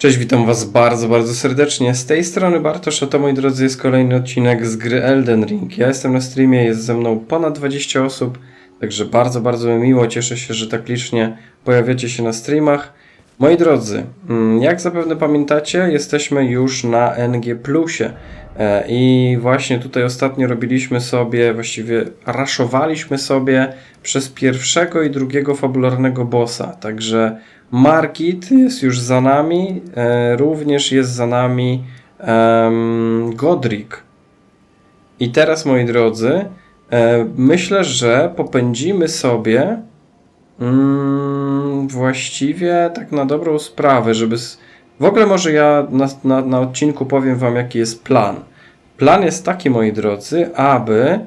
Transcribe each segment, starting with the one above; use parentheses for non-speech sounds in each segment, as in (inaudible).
Cześć, witam Was bardzo, bardzo serdecznie. Z tej strony Bartosz, a to moi drodzy jest kolejny odcinek z gry Elden Ring. Ja jestem na streamie, jest ze mną ponad 20 osób, także bardzo, bardzo mi miło. Cieszę się, że tak licznie pojawiacie się na streamach. Moi drodzy, mm, jak zapewne pamiętacie, jesteśmy już na NG Plusie. E, I właśnie tutaj ostatnio robiliśmy sobie, właściwie raszowaliśmy sobie przez pierwszego i drugiego fabularnego bossa. Także Markit jest już za nami, e, również jest za nami Godric. I teraz, moi drodzy, e, myślę, że popędzimy sobie mm, właściwie tak na dobrą sprawę, żeby. W ogóle może ja na, na, na odcinku powiem Wam, jaki jest plan. Plan jest taki, moi drodzy, aby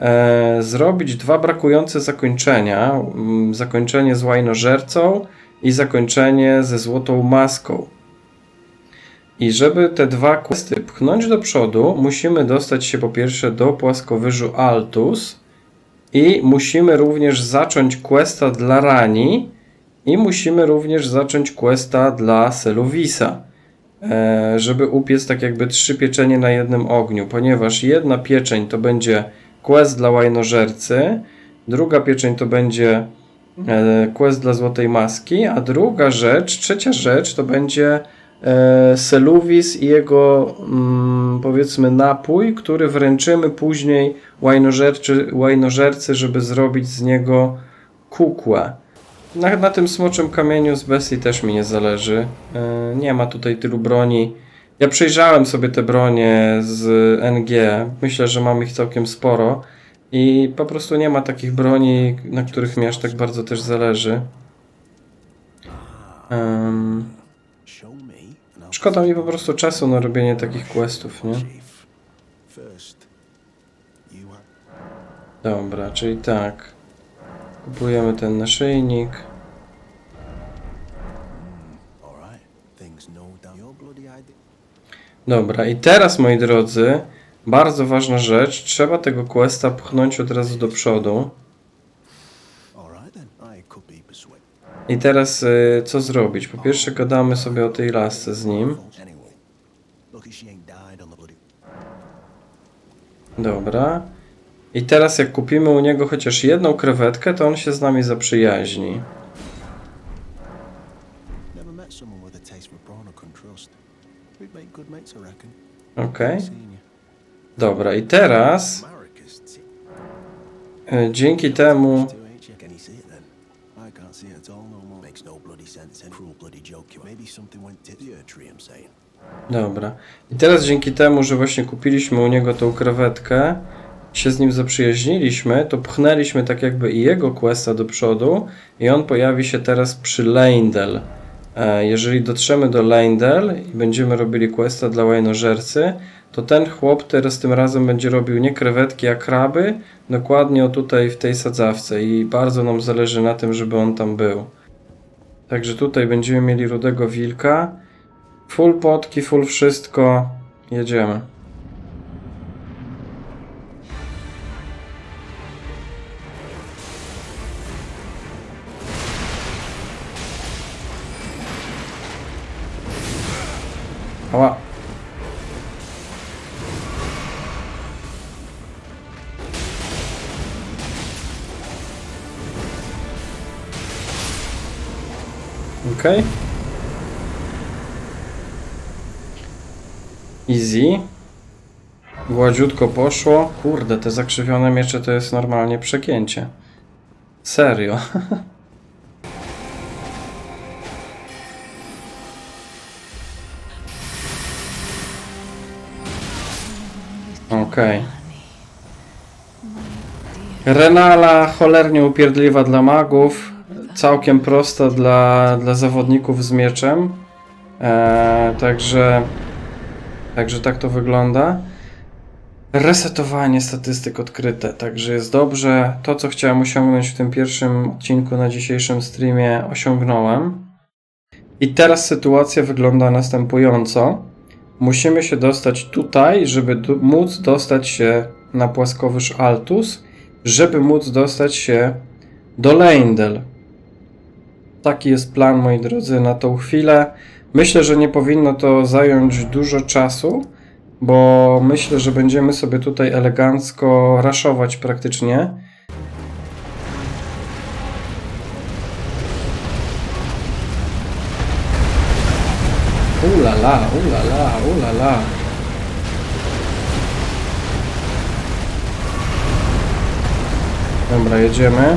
e, zrobić dwa brakujące zakończenia. Mm, Zakończenie z łajnożercą i zakończenie ze złotą maską. I żeby te dwa questy pchnąć do przodu, musimy dostać się po pierwsze do płaskowyżu Altus i musimy również zacząć questa dla Rani i musimy również zacząć questa dla Selovisa, e, żeby upiec tak jakby trzy pieczenie na jednym ogniu, ponieważ jedna pieczeń to będzie quest dla łajnożercy, druga pieczeń to będzie e, quest dla Złotej Maski, a druga rzecz, trzecia rzecz to będzie e, Seluvis i jego mm, powiedzmy napój, który wręczymy później łajnożercy, żeby zrobić z niego kukłę. Na, na tym smoczym kamieniu z Bessie też mi nie zależy. E, nie ma tutaj tylu broni. Ja przejrzałem sobie te bronie z NG. Myślę, że mam ich całkiem sporo. I po prostu nie ma takich broni, na których mi aż tak bardzo też zależy. I'll szkoda mi po prostu czasu na robienie takich questów, nie? Dobra, czyli tak. Kupujemy ten naszyjnik. Dobra, i teraz moi drodzy, bardzo ważna rzecz. Trzeba tego questa pchnąć od razu do przodu. I teraz y, co zrobić? Po pierwsze gadamy sobie o tej lasce z nim. Dobra. I teraz jak kupimy u niego chociaż jedną krewetkę, to on się z nami zaprzyjaźni. Something went tip the tree. I'm saying. Dobra. I teraz dzięki temu, że właśnie kupiliśmy u niego tą krewetkę, się z nim zaprzyjaźniliśmy, to pchnęliśmy tak jakby i jego questa do przodu i on pojawi się teraz przy Leindel. E, Jeżeli dotrzemy do Leindel i będziemy robili questa dla łajnożercy, to ten chłop teraz tym razem będzie robił nie krewetki, a kraby, dokładnie o tutaj w tej sadzawce i bardzo nam zależy na tym, żeby on tam był. Także tutaj będziemy mieli rudego wilka. Full potki, full wszystko. Jedziemy. Okej. Easy. Gładziutko poszło. Kurde, te zakrzywione miecze to jest normalnie przegięcie. Serio. (laughs) Okej. Renala cholernie upierdliwa dla magów. Całkiem prosta dla, dla zawodników z mieczem. Eee, także Także tak to wygląda. Resetowanie statystyk odkryte, także jest dobrze. To, co chciałem osiągnąć w tym pierwszym odcinku na dzisiejszym streamie, osiągnąłem. I teraz sytuacja wygląda następująco. Musimy się dostać tutaj, żeby móc dostać się na płaskowyż Altus, żeby móc dostać się do Leindel. Taki jest plan, moi drodzy, na tą chwilę. Myślę, że nie powinno to zająć dużo czasu, bo myślę, że będziemy sobie tutaj elegancko raszować praktycznie. Ulala, ulala, ulala. Dobra, jedziemy.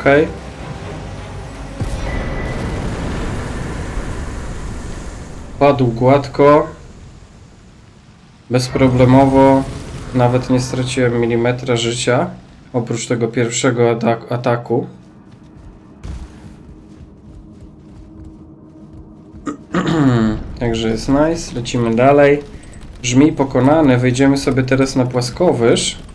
Okej. Padł gładko. Bezproblemowo. Nawet nie straciłem milimetra życia. Oprócz tego pierwszego atak ataku. (clears throat) Także jest nice. Lecimy dalej. Brzmi pokonany. Wejdziemy sobie teraz na płaskowyż.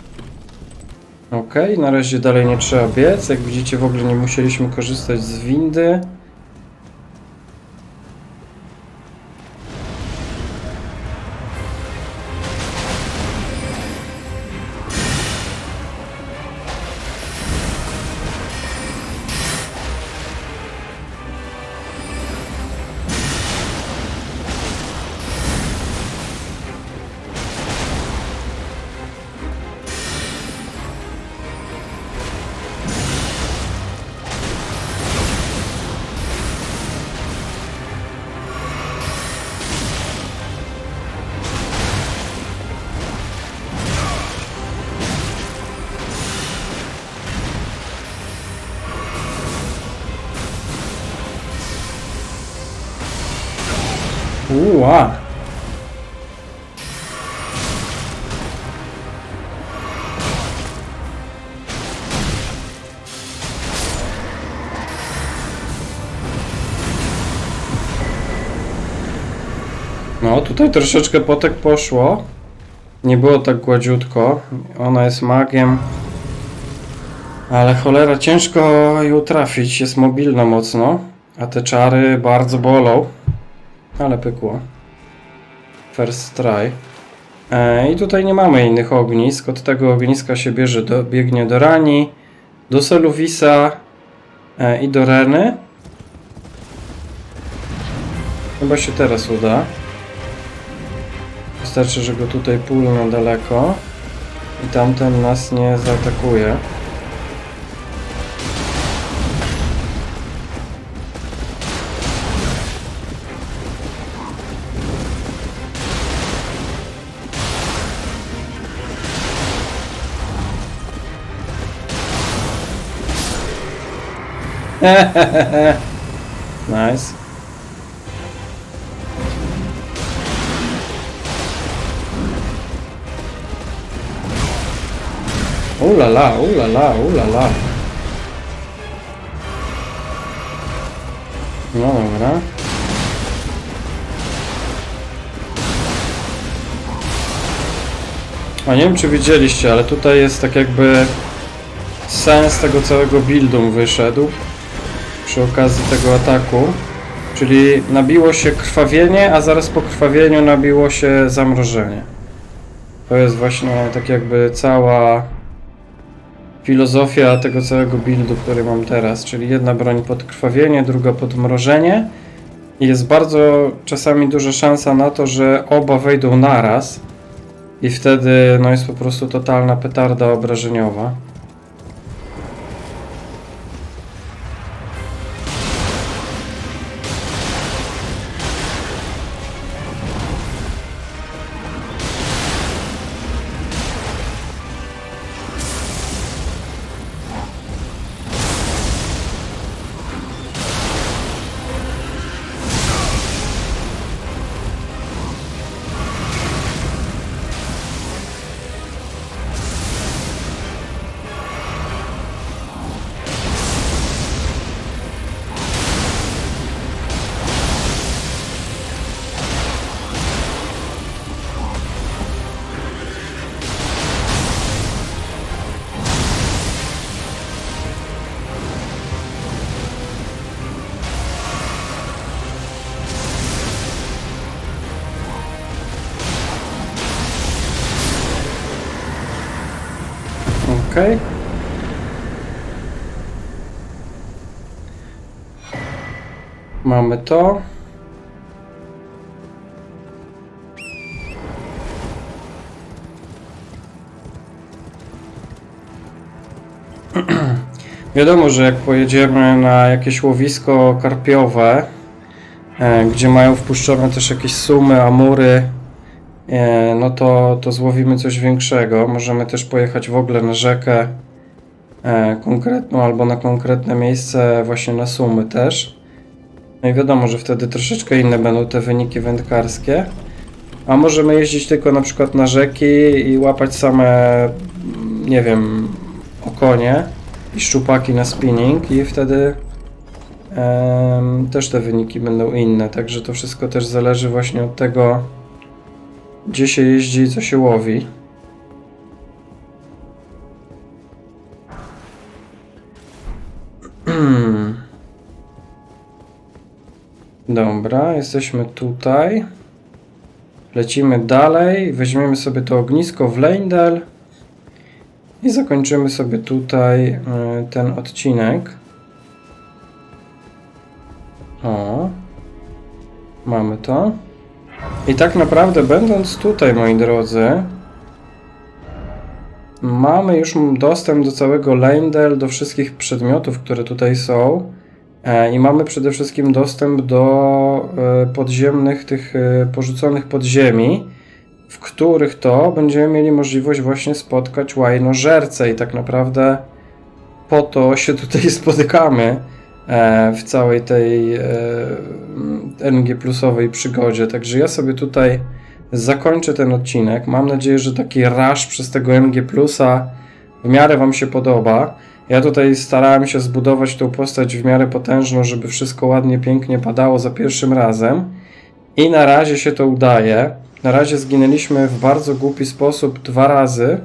Ok, na razie dalej nie trzeba biec. Jak widzicie, w ogóle nie musieliśmy korzystać z windy. Uła! No, tutaj troszeczkę potek poszło. Nie było tak gładziutko. Ona jest magiem. Ale cholera, ciężko ją trafić. Jest mobilna mocno. A te czary bardzo bolą. Ale pykło. First try. E, I tutaj nie mamy innych ognisk. Od tego ogniska się bierze do, biegnie do Rani, do Seluvisa e, i do Reny. Chyba się teraz uda. Wystarczy, że go tutaj pulnę daleko i tamten nas nie zaatakuje. (laughs) nice. Ulala, ulala, ulala. No dobra. A nie wiem czy widzieliście, ale tutaj jest tak jakby sens tego całego buildu wyszedł przy okazji tego ataku. Czyli nabiło się krwawienie, a zaraz po krwawieniu nabiło się zamrożenie. To jest właśnie tak jakby cała filozofia tego całego buildu, który mam teraz. Czyli jedna broń pod krwawienie, druga pod mrożenie. I jest bardzo czasami duża szansa na to, że oba wejdą naraz. I wtedy no jest po prostu totalna petarda obrażeniowa. Mamy to. (clears throat) Wiadomo, że jak pojedziemy na jakieś łowisko karpiowe, e, gdzie mają wpuszczone też jakieś sumy, amury, e, no to, to złowimy coś większego. Możemy też pojechać w ogóle na rzekę e, konkretną albo na konkretne miejsce, właśnie na sumy też. No i wiadomo, że wtedy troszeczkę inne będą te wyniki wędkarskie. A możemy jeździć tylko na przykład na rzeki i łapać same, nie wiem, okonie i szczupaki na spinning i wtedy em, też te wyniki będą inne. Także to wszystko też zależy właśnie od tego, gdzie się jeździ i co się łowi. Dobra, jesteśmy tutaj. Lecimy dalej, weźmiemy sobie to ognisko w Leindel i zakończymy sobie tutaj y, ten odcinek. O, mamy to. I tak naprawdę, będąc tutaj, moi drodzy, mamy już dostęp do całego Leindel, do wszystkich przedmiotów, które tutaj są. E, I mamy przede wszystkim dostęp do e, podziemnych, tych e, porzuconych podziemi, w których to będziemy mieli możliwość właśnie spotkać łajnożerce i tak naprawdę po to się tutaj (laughs) spotykamy w całej tej NG plusowej przygodzie. Także ja sobie tutaj zakończę ten odcinek. Mam nadzieję, że taki rush przez tego NG plusa w miarę Wam się podoba. Ja tutaj starałem się zbudować tą postać w miarę potężną, żeby wszystko ładnie, pięknie padało za pierwszym razem. I na razie się to udaje. Na razie zginęliśmy w bardzo głupi sposób dwa razy.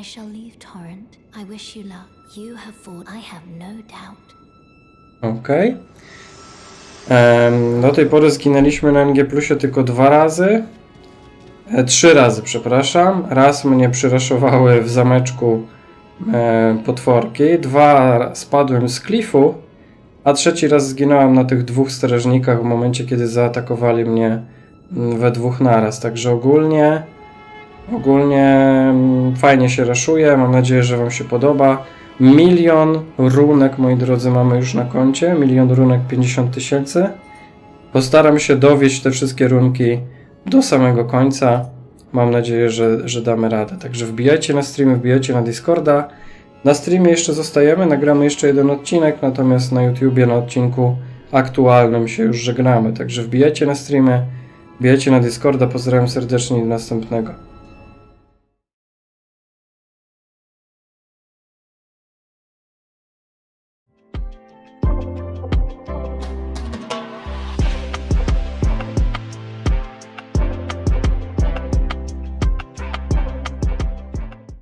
I shall leave Torrent. I wish you luck. You have fought, I have no doubt. Okej. Em, Do tej pory zginęliśmy na NG Plusie tylko dwa razy. E, trzy razy, przepraszam. Raz mnie przyraszowały w zameczku e, potworki. Dwa spadłem z klifu. A trzeci raz zginąłem na tych dwóch strażnikach w momencie, kiedy zaatakowali mnie mm, we dwóch naraz. Także ogólnie ogólnie mm, fajnie się raszuje. Mam nadzieję, że Wam się podoba. Milion runek, moi drodzy, mamy już na koncie. Milion runek 50 tysięcy. Postaram się dowieść te wszystkie runki do samego końca. Mam nadzieję, że, że damy radę. Także wbijajcie na streamy, wbijajcie na Discorda. Na streamie jeszcze zostajemy, nagramy jeszcze jeden odcinek, natomiast na YouTubie na odcinku aktualnym się już żegnamy. Także wbijajcie na streamy, wbijajcie na Discorda. Pozdrawiam serdecznie i do następnego.